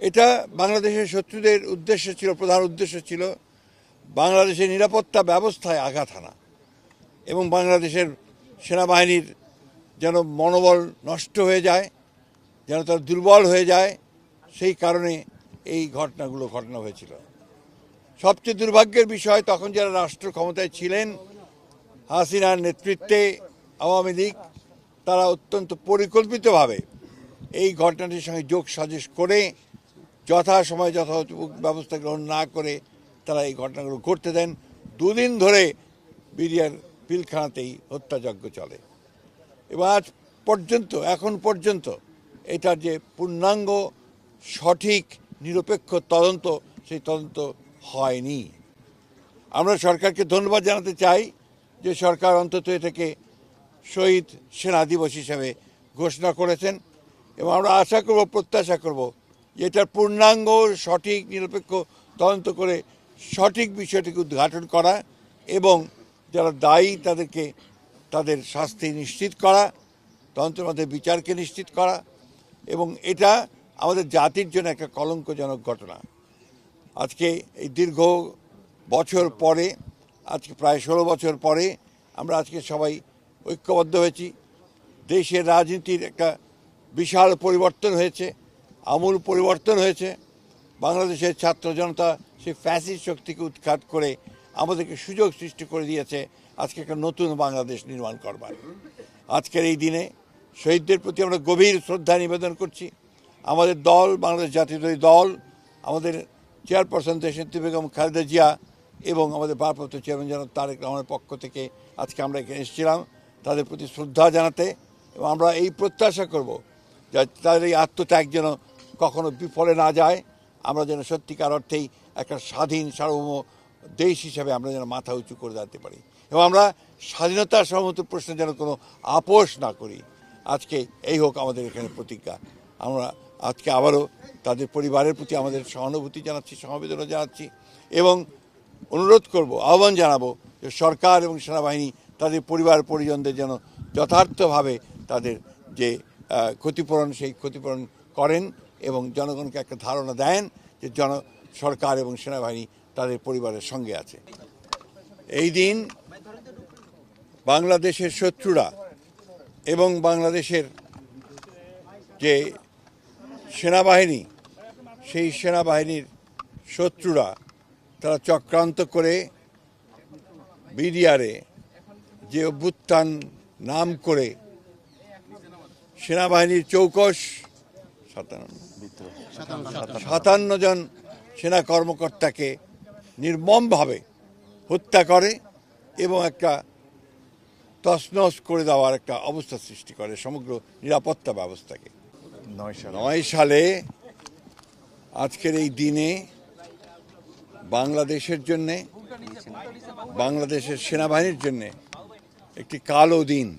এটা বাংলাদেশের শত্রুদের উদ্দেশ্য ছিল, প্রধান উদ্দেশ্য ছিল বাংলাদেশের নিরাপত্তা ব্যবস্থায় আঘাত হানা এবং বাংলাদেশের সেনাবাহিনীর যেন মনোবল নষ্ট হয়ে যায়, যেন তার দুর্বল হয়ে যায়, সেই কারণে এই ঘটনাগুলো ঘটনা হয়েছিল। সবচেয়ে দুর্ভাগ্যের বিষয়, তখন যারা রাষ্ট্র ক্ষমতায় ছিলেন, হাসিনার নেতৃত্বে আওয়ামী লীগ, তারা অত্যন্ত পরিকল্পিতভাবে এই ঘটনাটির সঙ্গে যোগ সাজেশ করে যথাসময়ে যথাযথ ব্যবস্থা গ্রহণ না করে তারা এই ঘটনাগুলো ঘটতে দেন। দুদিন ধরে বিরিয়ার পিলখানাতেই হত্যাযজ্ঞ চলে। এবং আজ পর্যন্ত, এখন পর্যন্ত এটার যে পূর্ণাঙ্গ, সঠিক, নিরপেক্ষ তদন্ত, সেই তদন্ত হয়নি। আমরা সরকারকে ধন্যবাদ জানাতে চাই যে সরকার অন্তত এটাকে শহীদ সেনা দিবস হিসেবে ঘোষণা করেছেন। এবং আমরা আশা করব, প্রত্যাশা করব এটার পূর্ণাঙ্গ, সঠিক, নিরপেক্ষ তদন্ত করে সঠিক বিষয়টিকে উদ্ঘাটন করা এবং যারা দায়ী তাদেরকে, তাদের শাস্তি নিশ্চিত করা, তদন্তের মধ্যে বিচারকে নিশ্চিত করা এবং এটা আমাদের জাতির জন্য একটা কলঙ্কজনক ঘটনা। আজকে এই দীর্ঘ বছর পরে, আজকে প্রায় ষোলো বছর পরে আমরা আজকে সবাই ঐক্যবদ্ধ হয়েছি। দেশের রাজনীতির একটা বিশাল পরিবর্তন হয়েছে। আমূল পরিবর্তন হয়েছে। বাংলাদেশের ছাত্র জনতা সেই ফ্যাসিস্ট শক্তিকে উৎখাত করে আমাদেরকে সুযোগ সৃষ্টি করে দিয়েছে আজকে একটা নতুন বাংলাদেশ নির্মাণ করবার। আজকের এই দিনে শহীদদের প্রতি আমরা গভীর শ্রদ্ধা নিবেদন করছি। আমাদের দল, বাংলাদেশ জাতীয় দল, আমাদের চেয়ারপারসন দেশনেত্রী বেগম খালেদা জিয়া এবং আমাদের ভারপ্রাপ্ত চেয়ারম্যান জনাব তারেক রহমানের পক্ষ থেকে আজকে আমরা এখানে এসেছিলাম তাদের প্রতি শ্রদ্ধা জানাতে এবং আমরা এই প্রত্যাশা করব যে তাদের এই আত্মত্যাগ যেন কখনো বিফলে না যায়। আমরা যেন সত্যিকার অর্থেই একটা স্বাধীন, সার্বভৌম দেশ হিসাবে আমরা যেন মাথা উঁচু করে দাঁড়াতে পারি। এবং আমরা স্বাধীনতার সমস্ত প্রশ্নে যেন কোনো আপোষ না করি। আজকে এই হোক আমাদের এখানে প্রতিজ্ঞা। আমরা আজকে আবারও তাদের পরিবারের প্রতি আমাদের সহানুভূতি জানাচ্ছি, সমবেদনা জানাচ্ছি এবং অনুরোধ করব, আহ্বান জানাব যে সরকার এবং সেনাবাহিনী তাদের পরিবার, পরিজনদের যেন যথার্থভাবে তাদের যে ক্ষতিপূরণ, সেই ক্ষতিপূরণ করেন। এবং জনগণকে একটা ধারণা দেন যে জন, সরকার এবং সেনাবাহিনী তাদের পরিবারের সঙ্গে আছে। এই দিন বাংলাদেশের শত্রুরা এবং বাংলাদেশের যে সেনাবাহিনী, সেই সেনাবাহিনীর শত্রুরা, তারা চক্রান্ত করে বিডিআরে যে অভ্যুত্থান নাম করে সেনাবাহিনীর চৌকস সাতান্ন। সাতান্ন জন সেনা কর্মকর্তাকে নির্মমভাবে হত্যা করে এবং একটা তছনছ করে দেওয়ার একটা অবস্থা সৃষ্টি করে সমগ্র নিরাপত্তা ব্যবস্থাকে। নয় সাল। নয় সালে আজকের এই দিনে বাংলাদেশের জন্যে বাংলাদেশের সেনাবাহিনীর জন্যে একটি কালো দিন